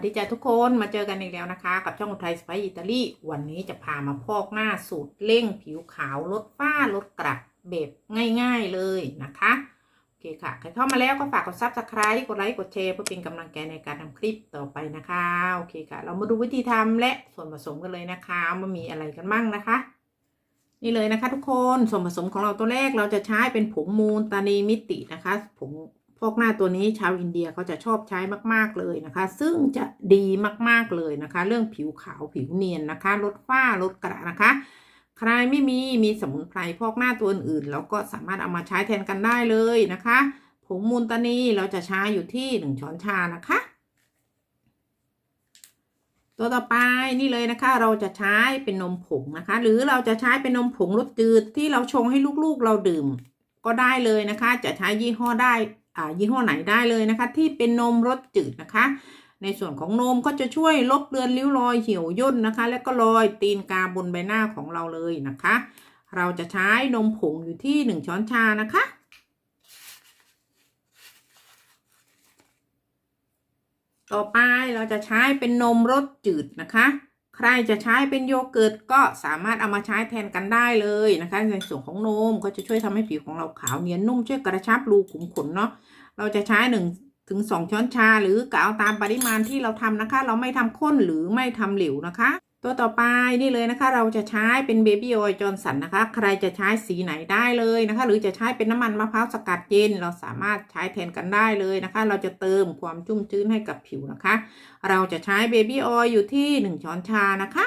สดีจ้าทุกคนมาเจอกันอีกแล้วนะคะ กับช่องไทยสไปอิตาลีวันนี้จะพามาพอกหน้าสูตรเร่งผิวขาวลดฝ้าลดกระแบบง่ายๆเลยนะคะโอเคค่ะ ใครเข้ามาแล้วก็ฝากกดซับสไคร b ์กดไลค์กดแชร์เพื่อเป็นกำลังใจในการทำคลิปต่อไปนะคะโอเคค่ะ เรามาดูวิธีทำและส่วนผสมกันเลยนะคะว่ามีอะไรกันบ้างนะคะ นี่เลยนะคะ ทุกคนส่วนผสมของเราตัวแรกเราจะใช้เป็นผงมูลตานีมิตินะคะผง พวกหน้าตัวนี้ชาวอินเดียเขาจะชอบใช้มาก ๆ เลยนะคะ ซึ่งจะดีมาก ๆ เลยนะคะ เรื่องผิวขาวผิวเนียนนะคะ ลดฝ้าลดกระนะคะ ใครไม่มีมีสมุนไพรพอกหน้าตัวอื่นๆเราก็สามารถเอามาใช้แทนกันได้เลยนะคะผงมูลตานีเราจะใช้อยู่ที่หนึ่งช้อนชานะคะ ตัวต่อไปนี่เลยนะคะ เราจะใช้เป็นนมผงนะคะ หรือเราจะใช้เป็นนมผงรสจืดที่เราชงให้ลูกๆเราดื่มก็ได้เลยนะคะ จะใช้ยี่ห้อได้ ยี่ห้อไหนได้เลยนะคะ ที่เป็นนมรสจืดนะคะ ในส่วนของนมก็จะช่วยลบเลือนริ้วรอยเหี่ยวย่นนะคะ และก็รอยตีนกาบนใบหน้าของเราเลยนะคะ เราจะใช้นมผงอยู่ที่หนึ่งช้อนชานะคะต่อไปเราจะใช้เป็นนมรสจืดนะคะ ใครจะใช้เป็นโยเกิร์ตก็สามารถเอามาใช้แทนกันได้เลยนะคะ ในส่วนของนมก็จะช่วยทำให้ผิวของเราขาวเนียนนุ่มช่วยกระชับรูขุมขนเนาะเราจะใช้หนึ่งถึงสองช้อนชาหรือกะเอาตามปริมาณที่เราทำนะคะ เราไม่ทำข้นหรือไม่ทำเหลวนะคะ ตัวต่อไปนี่เลยนะคะ เราจะใช้เป็นเบบี้ออยล์จอร์นสันนะคะ ใครจะใช้สีไหนได้เลยนะคะ หรือจะใช้เป็นน้ำมันมะพร้าวสกัดเย็น เราสามารถใช้แทนกันได้เลยนะคะ เราจะเติมความชุ่มชื้นให้กับผิวนะคะ เราจะใช้เบบี้ออยล์อยู่ที่หนึ่งช้อนชานะคะ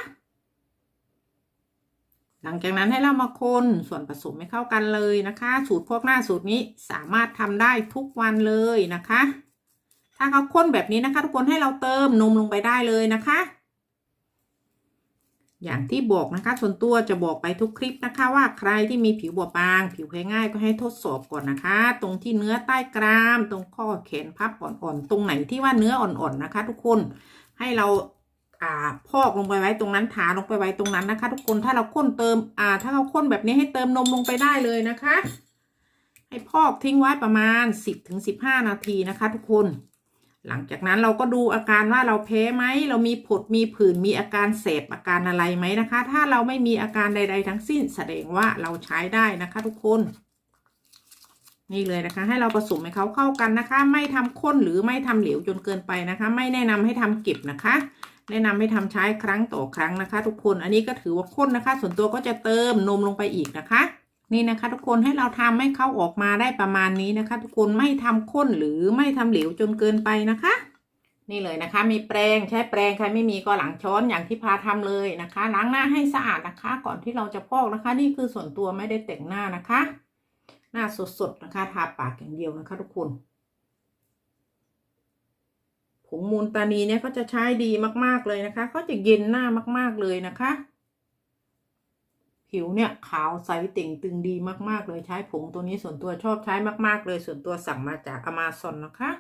หลังจากนั้นให้เรามาคนส่วนผสมให้เข้ากันเลยนะคะ สูตรพวกหน้าสูตรนี้สามารถทำได้ทุกวันเลยนะคะ ถ้าเขาข้นแบบนี้นะคะ ทุกคนให้เราเติมนมลงไปได้เลยนะคะ อย่างที่บอกนะคะ ส่วนตัวจะบอกไปทุกคลิปนะคะ ว่าใครที่มีผิวบอบบาง ผิวแพ้ง่ายก็ให้ทดสอบก่อนนะคะ ตรงที่เนื้อใต้กราม ตรงข้อแขนพับอ่อนๆ ตรงไหนที่ว่าเนื้ออ่อนๆนะคะ ทุกคนให้เราอ่าพอกลงไปไว้ตรงนั้นทาลงไปไว้ตรงนั้นนะคะ ทุกคนถ้าเราข้นเติมอ่า ถ้าเราข้นแบบนี้ให้เติมนมลงไปได้เลยนะคะ ให้พอกทิ้งไว้ประมาณ 10ถึง15 นาทีนะคะ ทุกคน หลังจากนั้นเราก็ดูอาการว่าเราแพ้ไหม เรามีผดมีผื่นมีอาการเสบอาการอะไรไหมนะคะ ถ้าเราไม่มีอาการใด ๆ ทั้งสิ้นแสดงว่าเราใช้ได้นะคะ ทุกคน นี่เลยนะคะ ให้เราผสมให้เขาเข้ากันนะคะ ไม่ทำข้นหรือไม่ทำเหลวจนเกินไปนะคะ ไม่แนะนำให้ทำเก็บนะคะ แนะนำให้ทำใช้ครั้งต่อครั้งนะคะ ทุกคนอันนี้ก็ถือว่าข้นนะคะ ส่วนตัวก็จะเติมนมลงไปอีกนะคะ นี่นะคะ ทุกคนให้เราทำให้เขาออกมาได้ประมาณนี้นะคะ ทุกคนไม่ทำข้นหรือไม่ทำเหลวจนเกินไปนะคะ นี่เลยนะคะ มีแปรงใช้แปรงใครไม่มีก็หลังช้อนอย่างที่พาทำเลยนะคะ ล้างหน้าให้สะอาดนะคะ ก่อนที่เราจะพอกนะคะ นี่คือส่วนตัวไม่ได้แต่งหน้านะคะ หน้าสดๆนะคะทาปากอย่างเดียวนะคะ ทุกคนผงมูลตานีเนี่ยก็จะใช้ดีมากๆเลยนะคะเขาจะเย็นหน้ามากๆเลยนะคะ ผิวเนี่ยขาวใสเต่งตึงดีมากๆ เลยใช้ผงตัวนี้ส่วนตัวชอบใช้มาก ๆ เลยส่วนตัวสั่งมาจากอเมซอนนะคะ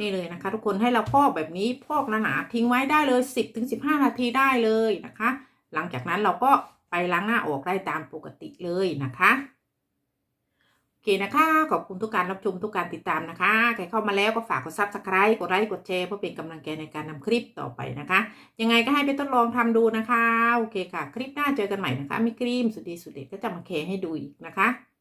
นี่เลยนะคะ ทุกคนให้เราพอกแบบนี้พอกหนาๆทิ้งไว้ได้เลย 10ถึง15 นาทีได้เลยนะคะ หลังจากนั้นเราก็ไปล้างหน้าออกได้ตามปกติเลยนะคะ เคนะคะ ขอบคุณทุกการรับชมทุกการติดตามนะคะ ใครเข้ามาแล้วก็ฝากกดซับสไครต์กดไลค์กดแชร์เพื่อเป็นกำลังใจในการนำคลิปต่อไปนะคะ ยังไงก็ให้ไปทดลองทำดูนะคะ โอเคค่ะ คลิปหน้าเจอกันใหม่นะคะ มีครีมสุดดีสุดเด็ดก็จะมาแคร์ให้ดูอีกนะคะ